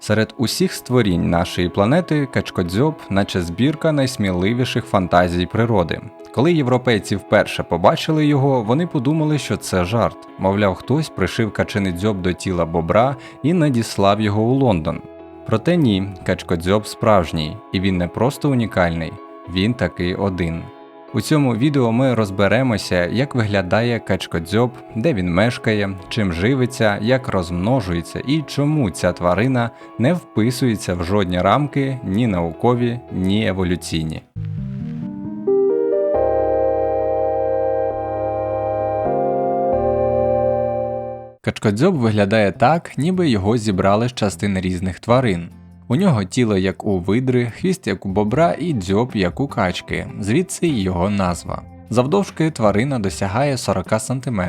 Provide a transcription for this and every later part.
Серед усіх створінь нашої планети качкодзьоб, наче збірка найсміливіших фантазій природи. Коли європейці вперше побачили його, вони подумали, що це жарт. Мовляв, хтось пришив качений дзьоб до тіла бобра і надіслав його у Лондон. Проте ні, качкодзьоб справжній, і він не просто унікальний, він такий один. У цьому відео ми розберемося, як виглядає качкодзьоб, де він мешкає, чим живиться, як розмножується і чому ця тварина не вписується в жодні рамки ні наукові, ні еволюційні. Качкодзьоб виглядає так, ніби його зібрали з частин різних тварин. У нього тіло як у видри, хвіст як у бобра і дзьоб як у качки, звідси його назва. Завдовжки тварина досягає 40 см,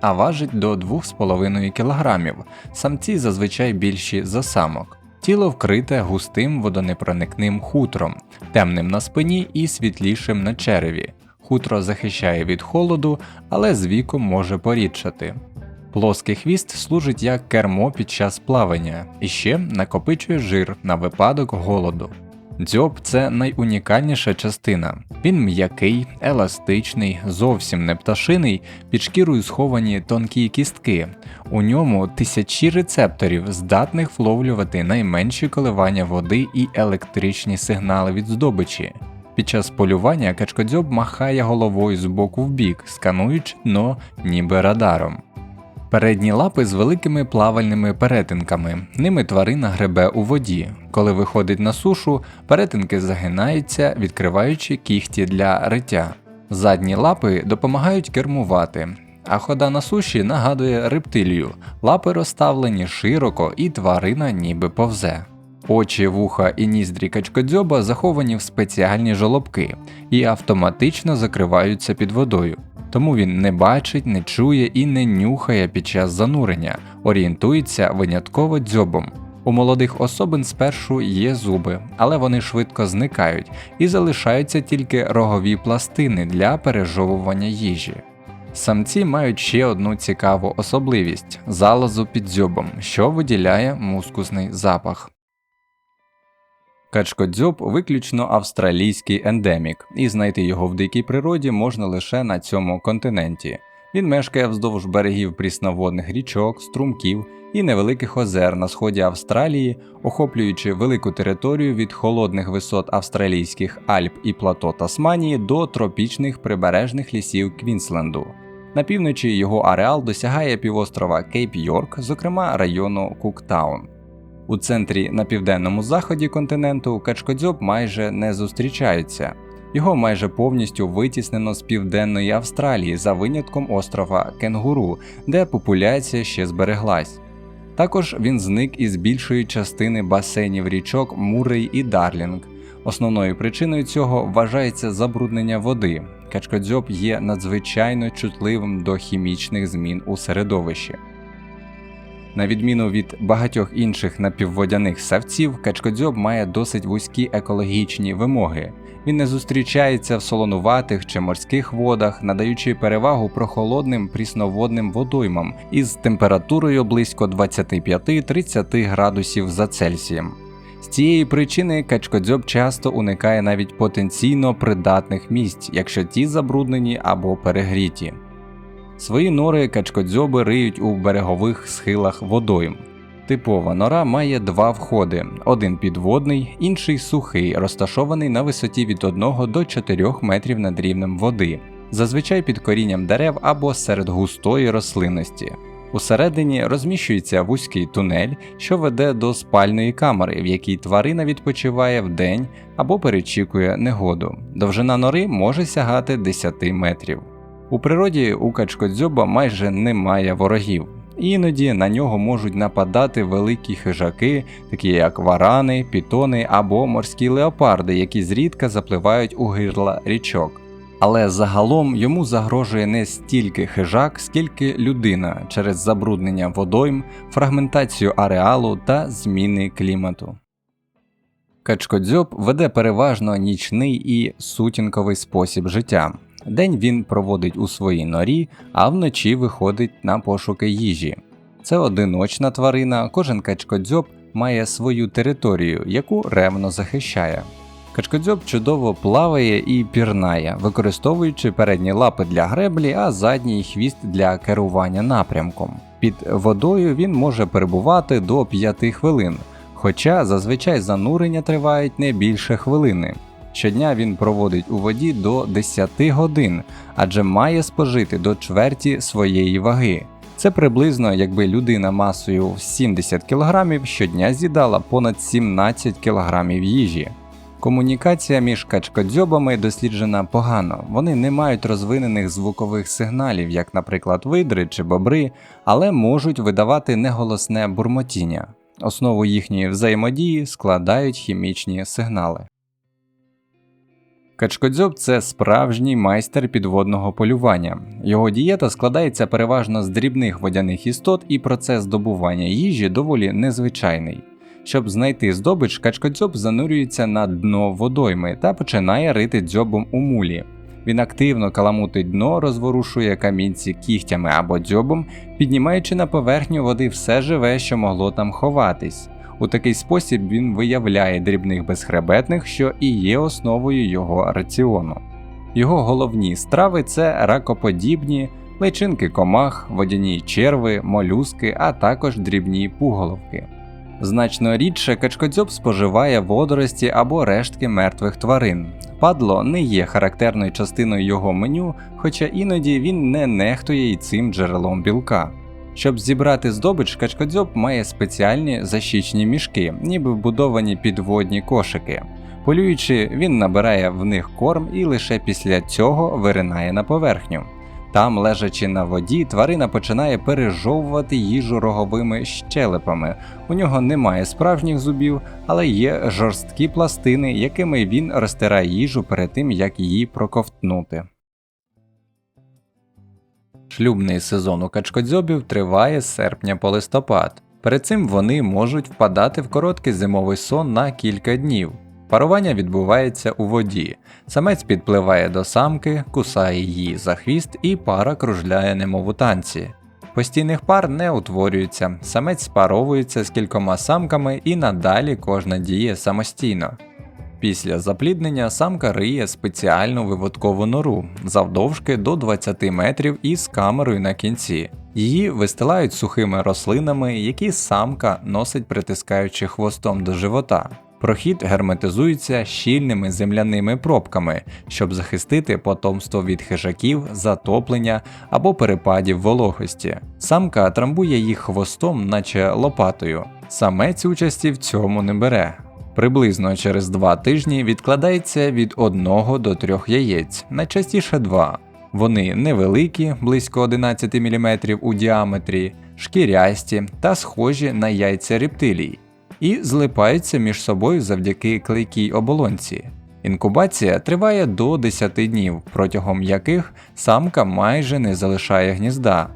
а важить до 2,5 кг. Самці зазвичай більші за самок. Тіло вкрите густим водонепроникним хутром, темним на спині і світлішим на череві. Хутро захищає від холоду, але з віком може порідшати. Плоский хвіст служить як кермо під час плавання і ще накопичує жир на випадок голоду. Дзьоб це найунікальніша частина. Він м'який, еластичний, зовсім не пташиний, під шкірою сховані тонкі кістки. У ньому тисячі рецепторів, здатних вловлювати найменші коливання води і електричні сигнали від здобичі. Під час полювання качкодзьоб махає головою з боку в бік, скануючи дно ніби радаром. Передні лапи з великими плавальними перетинками. Ними тварина гребе у воді. Коли виходить на сушу, перетинки загинаються, відкриваючи кіхті для риття. Задні лапи допомагають кермувати, а хода на суші нагадує рептилію. Лапи розставлені широко і тварина ніби повзе. Очі, вуха і ніздрі качкодзьоба заховані в спеціальні жолобки і автоматично закриваються під водою. Тому він не бачить, не чує і не нюхає під час занурення, орієнтується винятково дзьобом. У молодих особин спершу є зуби, але вони швидко зникають і залишаються тільки рогові пластини для пережовування їжі. Самці мають ще одну цікаву особливість залозу під дзьобом, що виділяє мускусний запах. Качкодзьоб виключно австралійський ендемік, і знайти його в дикій природі можна лише на цьому континенті. Він мешкає вздовж берегів прісноводних річок, струмків і невеликих озер на сході Австралії, охоплюючи велику територію від холодних висот австралійських Альп і плато Тасманії до тропічних прибережних лісів Квінсленду. На півночі його ареал досягає півострова Кейп Йорк, зокрема району Куктаун. У центрі на південному заході континенту качкодзьоб майже не зустрічається. Його майже повністю витіснено з південної Австралії за винятком острова Кенгуру, де популяція ще збереглась. Також він зник із більшої частини басейнів річок Муррей і Дарлінг. Основною причиною цього вважається забруднення води. Качкодзьоб є надзвичайно чутливим до хімічних змін у середовищі. На відміну від багатьох інших напівводяних савців, качкодзьоб має досить вузькі екологічні вимоги. Він не зустрічається в солонуватих чи морських водах, надаючи перевагу прохолодним прісноводним водоймам із температурою близько 25-30 градусів за Цельсієм. З цієї причини качкодзьоб часто уникає навіть потенційно придатних місць, якщо ті забруднені або перегріті. Свої нори качкодзьоби риють у берегових схилах водойм. Типова нора має два входи: один підводний, інший сухий, розташований на висоті від 1 до 4 метрів над рівнем води, зазвичай під корінням дерев або серед густої рослинності. Усередині розміщується вузький тунель, що веде до спальної камери, в якій тварина відпочиває вдень або перечікує негоду. Довжина нори може сягати 10 метрів. У природі у качкодзьоба майже немає ворогів. Іноді на нього можуть нападати великі хижаки, такі як варани, пітони або морські леопарди, які зрідка запливають у гирла річок. Але загалом йому загрожує не стільки хижак, скільки людина через забруднення водойм, фрагментацію ареалу та зміни клімату. Качкодзьоб веде переважно нічний і сутінковий спосіб життя. День він проводить у своїй норі, а вночі виходить на пошуки їжі. Це одиночна тварина, кожен качкодзьоб має свою територію, яку ревно захищає. Качкодзьоб чудово плаває і пірнає, використовуючи передні лапи для греблі, а задній хвіст для керування напрямком. Під водою він може перебувати до 5 хвилин, хоча зазвичай занурення тривають не більше хвилини. Щодня він проводить у воді до 10 годин, адже має спожити до чверті своєї ваги. Це приблизно якби людина масою 70 кг щодня з'їдала понад 17 кг їжі. Комунікація між качкодзьобами досліджена погано. Вони не мають розвинених звукових сигналів, як, наприклад, видри чи бобри, але можуть видавати неголосне бурмотіння. Основу їхньої взаємодії складають хімічні сигнали. Качкодзьоб це справжній майстер підводного полювання. Його дієта складається переважно з дрібних водяних істот, і процес добування їжі доволі незвичайний. Щоб знайти здобич, качкодзьоб занурюється на дно водойми та починає рити дзьобом у мулі. Він активно каламутить дно, розворушує камінці кігтями або дзьобом, піднімаючи на поверхню води все живе, що могло там ховатись. У такий спосіб він виявляє дрібних безхребетних, що і є основою його раціону. Його головні страви це ракоподібні, личинки комах, водяні черви, молюски, а також дрібні пуголовки. Значно рідше качкодзьоб споживає водорості або рештки мертвих тварин. Падло не є характерною частиною його меню, хоча іноді він не нехтує й цим джерелом білка. Щоб зібрати здобич, качкодзьоб має спеціальні защічні мішки, ніби вбудовані підводні кошики. Полюючи, він набирає в них корм і лише після цього виринає на поверхню. Там, лежачи на воді, тварина починає пережовувати їжу роговими щелепами. У нього немає справжніх зубів, але є жорсткі пластини, якими він розтирає їжу перед тим, як її проковтнути. Шлюбний сезон у качкодзьобів триває з серпня по листопад. Перед цим вони можуть впадати в короткий зимовий сон на кілька днів. Парування відбувається у воді. Самець підпливає до самки, кусає її за хвіст і пара кружляє немов у танці. Постійних пар не утворюється, самець спаровується з кількома самками і надалі кожна діє самостійно. Після запліднення самка риє спеціальну виводкову нору завдовжки до 20 метрів із камерою на кінці. Її вистилають сухими рослинами, які самка носить притискаючи хвостом до живота. Прохід герметизується щільними земляними пробками, щоб захистити потомство від хижаків, затоплення або перепадів вологості. Самка трамбує їх хвостом, наче лопатою. Самець участі в цьому не бере. Приблизно через два тижні відкладається від 1 до 3 яєць, найчастіше 2. Вони невеликі, близько 11 мм у діаметрі, шкірясті та схожі на яйця рептилій, і злипаються між собою завдяки клейкій оболонці. Інкубація триває до 10 днів, протягом яких самка майже не залишає гнізда.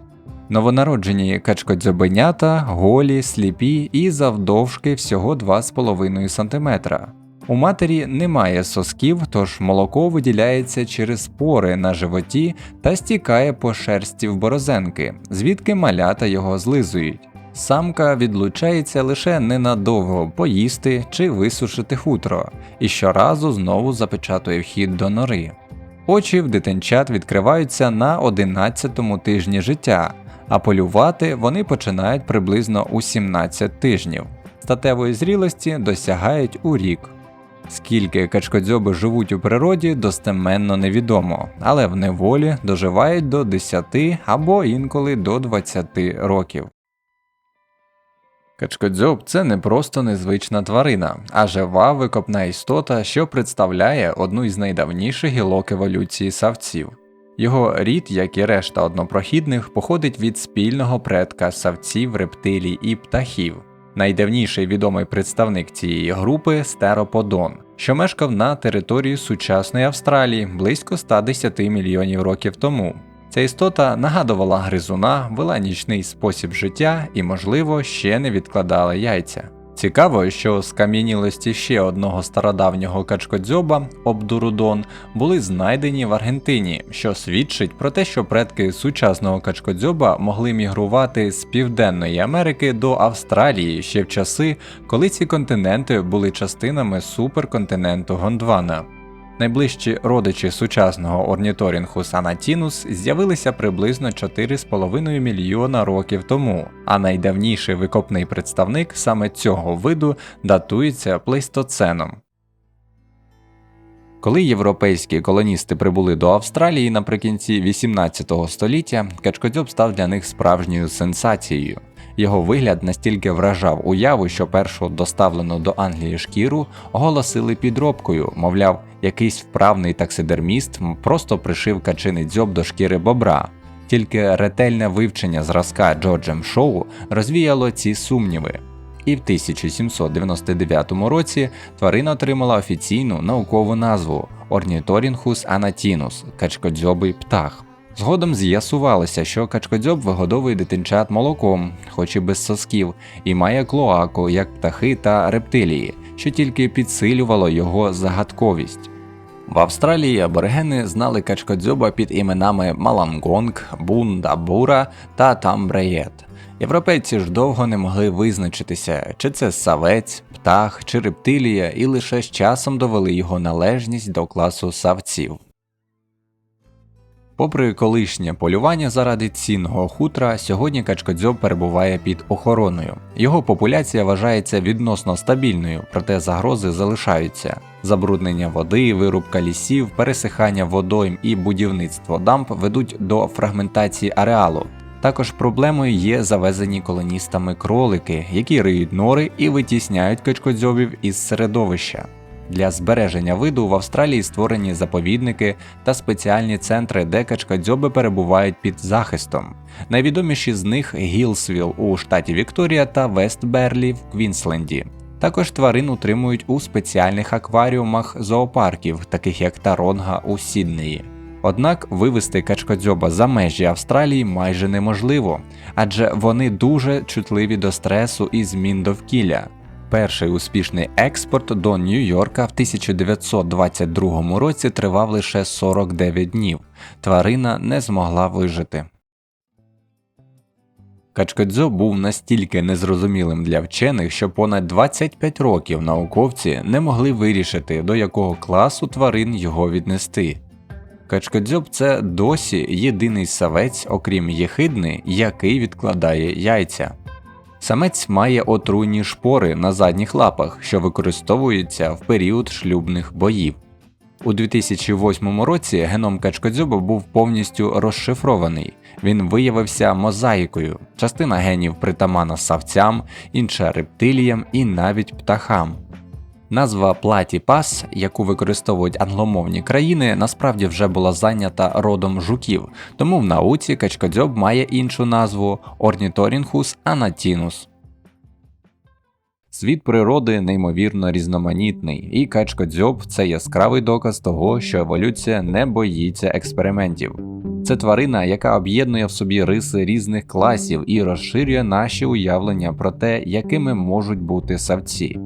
Новонароджені качкодзьобенята голі, сліпі і завдовжки всього 2,5 см. У матері немає сосків, тож молоко виділяється через пори на животі та стікає по шерсті в борозенки, звідки малята його злизують. Самка відлучається лише ненадовго поїсти чи висушити хутро, і щоразу знову запечатує вхід до нори. Очі в дитинчат відкриваються на 11-му тижні життя, а полювати вони починають приблизно у 17 тижнів. Статевої зрілості досягають у рік. Скільки качкодзьоби живуть у природі, достеменно невідомо, але в неволі доживають до 10 або інколи до 20 років. Качкодзьоб це не просто незвична тварина, а жива викопна істота, що представляє одну із найдавніших гілок еволюції савців. Його рід, як і решта однопрохідних, походить від спільного предка савців, рептилій і птахів. Найдавніший відомий представник цієї групи стероподон, що мешкав на території сучасної Австралії близько 110 мільйонів років тому. Ця істота нагадувала гризуна, вела нічний спосіб життя і, можливо, ще не відкладала яйця. Цікаво, що скам'янілості ще одного стародавнього качкодзьоба обдурудон були знайдені в Аргентині, що свідчить про те, що предки сучасного качкодзьоба могли мігрувати з Південної Америки до Австралії ще в часи, коли ці континенти були частинами суперконтиненту Гондвана. Найближчі родичі сучасного орніторінгус анатінус з'явилися приблизно 4,5 мільйона років тому, а найдавніший викопний представник саме цього виду датується плейстоценом. Коли європейські колоністи прибули до Австралії наприкінці 18 століття, качкодзьоб став для них справжньою сенсацією. Його вигляд настільки вражав уяву, що першу доставлену до Англії шкіру оголосили підробкою, мовляв, якийсь вправний таксидерміст просто пришив качиний дзьоб до шкіри бобра. Тільки ретельне вивчення зразка Джорджем Шоу розвіяло ці сумніви. І в 1799 році тварина отримала офіційну наукову назву Ornithorhynchus anatinus – качкодзьобий птах. Згодом з'ясувалося, що качкодзьоб вигодовує дитинчат молоком, хоч і без сосків, і має клоаку, як птахи та рептилії, що тільки підсилювало його загадковість. В Австралії аборигени знали качкодзьоба під іменами Малангонг, Бундабура та Тамбреєт. Європейці ж довго не могли визначитися, чи це савець, птах чи рептилія, і лише з часом довели його належність до класу савців. Попри колишнє полювання заради цінного хутра, сьогодні качкодзьоб перебуває під охороною. Його популяція вважається відносно стабільною, проте загрози залишаються. Забруднення води, вирубка лісів, пересихання водойм і будівництво дамб ведуть до фрагментації ареалу. Також проблемою є завезені колоністами кролики, які риють нори і витісняють качкодзьобів із середовища. Для збереження виду в Австралії створені заповідники та спеціальні центри, де качкадзьоби перебувають під захистом. Найвідоміші з них Гілсвіл у штаті Вікторія та Вестберлі в Квінсленді. Також тварин утримують у спеціальних акваріумах зоопарків, таких як Таронга у Сіднеї. Однак вивести качкодзьоба за межі Австралії майже неможливо, адже вони дуже чутливі до стресу і змін довкілля. Перший успішний експорт до Нью-Йорка в 1922 році тривав лише 49 днів. Тварина не змогла вижити. Качкодзьо був настільки незрозумілим для вчених, що понад 25 років науковці не могли вирішити, до якого класу тварин його віднести. Качкодзьоб це досі єдиний савець, окрім єхидни, який відкладає яйця. Самець має отруйні шпори на задніх лапах, що використовуються в період шлюбних боїв. У 2008 році геном качкодзюба був повністю розшифрований. Він виявився мозаїкою. Частина генів притамана савцям, інша рептиліям і навіть птахам. Назва платіпас, яку використовують англомовні країни, насправді вже була зайнята родом жуків, тому в науці качкодзьоб має іншу назву Ornithorhynchus anatinus. Світ природи неймовірно різноманітний, і качкодзьоб це яскравий доказ того, що еволюція не боїться експериментів. Це тварина, яка об'єднує в собі риси різних класів і розширює наші уявлення про те, якими можуть бути савці.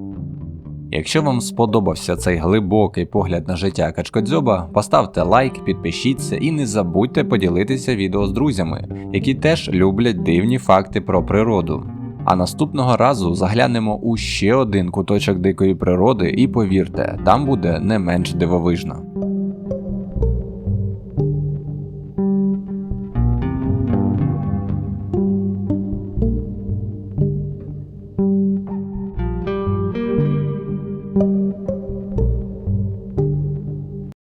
Якщо вам сподобався цей глибокий погляд на життя качкодзьоба, поставте лайк, підпишіться і не забудьте поділитися відео з друзями, які теж люблять дивні факти про природу. А наступного разу заглянемо у ще один куточок дикої природи, і повірте, там буде не менш дивовижно.